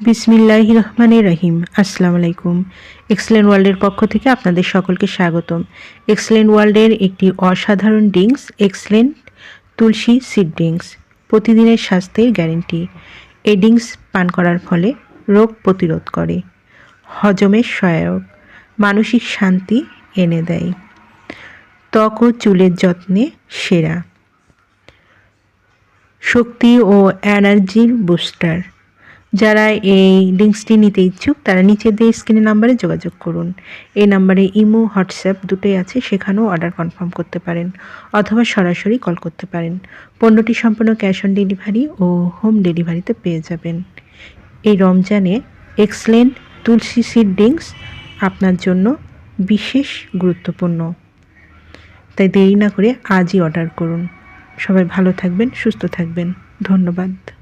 বিসমিল্লাহ রহমানের রহিম। আসসালামু আলাইকুম। এক্সেলেন্ট ওয়ার্ল্ডের পক্ষ থেকে আপনাদের সকলকে স্বাগতম। এক্সেলেন্ট ওয়ার্ল্ডের একটি অসাধারণ drinks excellent tulsi seed drinks, প্রতিদিনের স্বাস্থ্যের গ্যারেন্টি। এই ড্রিঙ্কস পান করার ফলে রোগ প্রতিরোধ করে হজমের সহায়ক, মানসিক শান্তি এনে দেয়। ত্বক ও চুলের যত্নে সেরা। শক্তি ও এনার্জির বুস্টার। যারা এই লিঙ্কসটি নিতে ইচ্ছুক, তারা নিচে দিয়ে স্ক্রিনের নাম্বারে যোগাযোগ করুন। এই নাম্বারে ইমো, হোয়াটসঅ্যাপ দুটোই আছে, সেখানেও অর্ডার কনফার্ম করতে পারেন অথবা সরাসরি কল করতে পারেন। পণ্যটি সম্পূর্ণ ক্যাশ অন ডেলিভারি ও হোম ডেলিভারিতে পেয়ে যাবেন। এই রমজানে এক্সেলেন্ট তুলসী সিড ড্রিঙ্কস আপনার জন্য বিশেষ গুরুত্বপূর্ণ। তাই দেরি না করে আজই অর্ডার করুন। সবাই ভালো থাকবেন, সুস্থ থাকবেন। ধন্যবাদ।